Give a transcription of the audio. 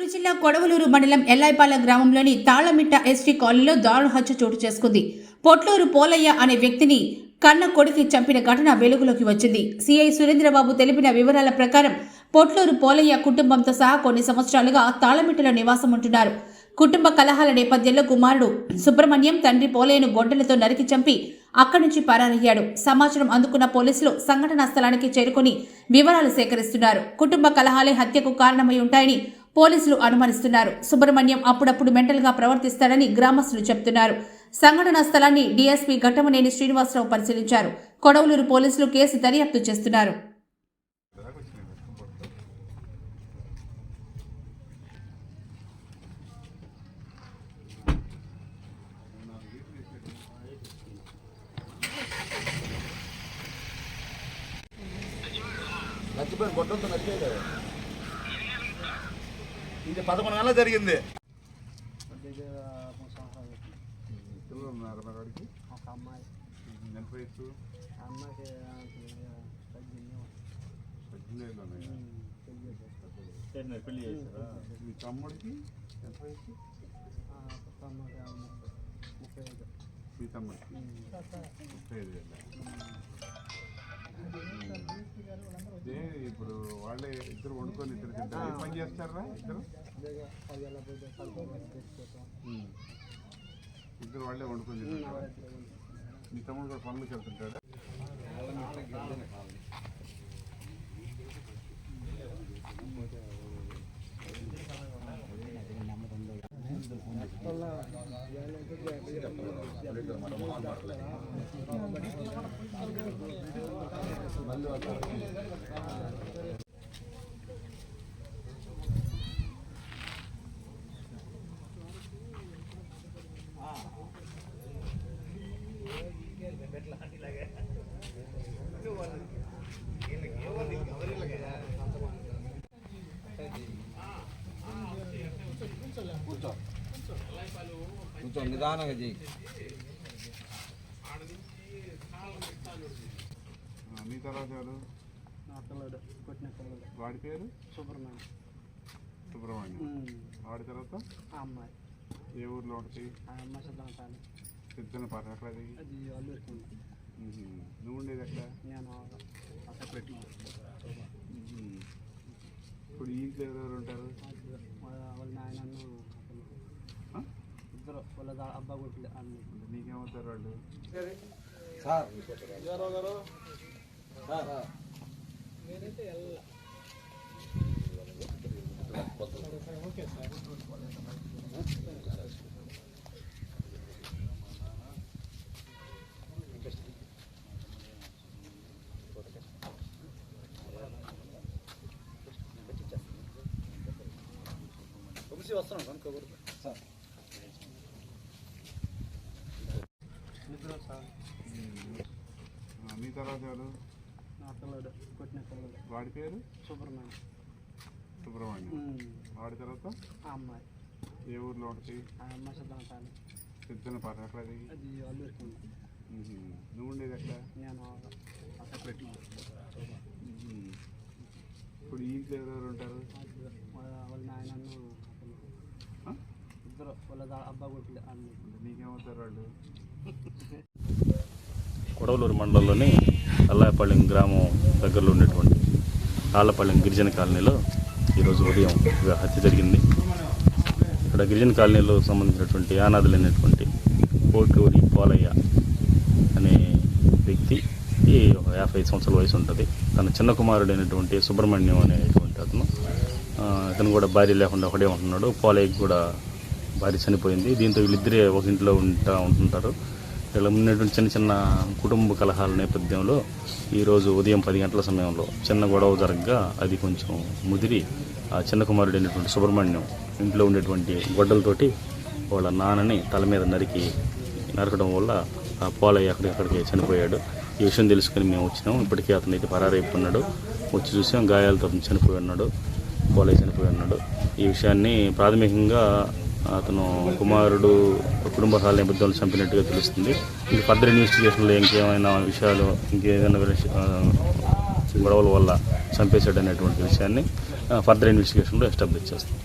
నెల్లూరు జిల్లా కొడవలూరు మండలం ఎల్లాయిపాల గ్రామంలోని తాళమిట్ట ఎస్టీ కాలనీలో దారుణ హత్య చోటు చేసుకుంది. పొట్లూరు పోలయ్య అనే వ్యక్తిని కన్న కొడుకి చంపిన ఘటన వెలుగులోకి వచ్చింది. సిఐ సురేంద్రబాబు తెలిపిన వివరాల ప్రకారం పొట్లూరు పోలయ్య కుటుంబంతో సహా కొన్ని సంవత్సరాలుగా తాళమిట్టలో నివాసం ఉంటున్నారు. కుటుంబ కలహాల నేపథ్యంలో కుమారుడు సుబ్రహ్మణ్యం తండ్రి పోలయ్యను గొడ్డలతో నరికి చంపి అక్కడి నుంచి పరారయ్యాడు. సమాచారం అందుకున్న పోలీసులు సంఘటనా స్థలానికి చేరుకొని వివరాలు సేకరిస్తున్నారు. కుటుంబ కలహాలే హత్యకు కారణమై ఉంటాయని పోలీసులు అనుమానిస్తున్నారు. సుబ్రహ్మణ్యం అప్పుడప్పుడు మెంటల్గా ప్రవర్తిస్తాడని గ్రామస్తులు చెబుతున్నారు సంఘటనా స్థలాన్ని డీఎస్పీ ఘట్టమనేని శ్రీనివాసరావు పరిశీలించారు. కొడవలూరు పోలీసులు కేసు దర్యాప్తు చేస్తున్నారు. నచ్చిపోయిన గొడ్డంతో ఇది పదకొండు నెలలు జరిగింది? పెళ్ళి చేశారు మీ తమ్ముడికి ఎంత వయసు మీ తమ్ముడికి ముప్పై ఐదు. అదే ఇప్పుడు వాళ్ళే ఇద్దరు వండుకొని ఇద్దరు తింటారు? పని చేస్తారా ఇద్దరు? ఇద్దరు వాళ్ళే వండుకొని తింటారు? మీ తమ్ముడు కూడా పనులకు వెళ్తుంటాడా కొంచెం నిదానంగా చేయి మీ తర్వాత ఎవరు? నా పిల్లడు పుట్టిన పిల్లడు. వాడి పేరు? సూపర్మ్యాన్ సుబ్రహ్మణ్యం. వాడి తర్వాత? ఆ అమ్మాయి. ఏ ఊర్లో ఒకటి? ఆ అమ్మాయి సిద్ధాంతాలు సిద్ధన పాట ఎక్కడ అది? అది అల్లూరికి ఉంది. నువ్వు ఉండేది ఎక్కడ? నేను అక్కడ పెట్టి. ఇప్పుడు ఈ ఇంట్లో ఎవరెవరు ఉంటారు? వాళ్ళ నాయనన్ను ఆ? ఇద్దరు. వాళ్ళ దా- అబ్బా కొట్టిలే అన్ని. నీకేమవుతారు వాళ్ళు సార్. ఇద్దరు సార్ ఆ, మీ తర్వాత ఎవరు? నా పిల్లడు పుట్టిన పిల్లడు వాడి పేరు? సూపర్మ్యాన్ సుబ్రహ్మణ్యం. వాడి తర్వాత? ఆ అమ్మాయి. ఏ ఊర్లో ఆ అమ్మాయి సిద్ధాంతాలు సిద్ధన పాట ఎక్కడ అది? అది అల్లూరికి ఉంది మ్మ్. నువ్వు ఉండేది ఎక్కడ? నేను అక్కడ పెట్టి మ్మ్. ఇప్పుడు ఈ ఇంట్లో ఎవరెవరు ఉంటారు? వాళ్ళ ఆ? ఇద్దరు. వాళ్ళ దా- అబ్బా కొట్టిలే అన్ని. నీకేమవుతారు వాళ్ళు? కొడవలూరు మండలంలోని అల్లాయపాలెం గ్రామం దగ్గరలో ఉన్నటువంటి ఆళ్ళపాలెం గిరిజన కాలనీలో ఈరోజు ఉదయం హత్య జరిగింది. ఇక్కడ గిరిజన కాలనీలో సంబంధించినటువంటి అనాథులైనటువంటి కోటూరి పోలయ్య అనే వ్యక్తి ఈ ఒక యాభై సంవత్సరాల వయసు ఉంటుంది. తన చిన్న కుమారుడైనటువంటి సుబ్రహ్మణ్యం అనేటువంటి అతను అతను కూడా భార్య లేకుండా ఒకడే ఉంటున్నాడు. పోలయ్యకి కూడా భార్య చనిపోయింది. దీంతో వీళ్ళిద్దరే ఒక ఇంట్లో ఉంటా ఉంటుంటారు. వీళ్ళ ఉన్నటువంటి చిన్న చిన్న కుటుంబ కలహాల నేపథ్యంలో ఈరోజు ఉదయం పది గంటల సమయంలో చిన్న గొడవ జరగగా అది కొంచెం ముదిరి ఆ చిన్న కుమారుడు అయినటువంటి సుబ్రహ్మణ్యం ఇంట్లో ఉండేటువంటి గొడ్డలతోటి వాళ్ళ నాన్నని తల మీద నరికి నరకడం వల్ల ఆ పోలయ్య అక్కడికి చనిపోయాడు. ఈ విషయం తెలుసుకుని మేము వచ్చినాం. ఇప్పటికీ అతను అయితే పరారైపోయినాడు వచ్చి చూసాం గాయాలతో అతను చనిపోయి ఉన్నాడు. పోలయ్య చనిపోయి ఉన్నాడు. ఈ విషయాన్ని ప్రాథమికంగా అతను కుమారుడు కుటుంబ నేపథ్యంలో చంపినట్టుగా తెలుస్తుంది. ఇంకా ఫర్దర్ ఇన్వెస్టిగేషన్లో ఇంకేమైనా విషయాలు ఇంకేదైనా గొడవల వల్ల చంపేశాడు అనేటువంటి విషయాన్ని ఫర్దర్ ఇన్వెస్టిగేషన్లో ఎస్టాబ్లిష్ చేస్తాం.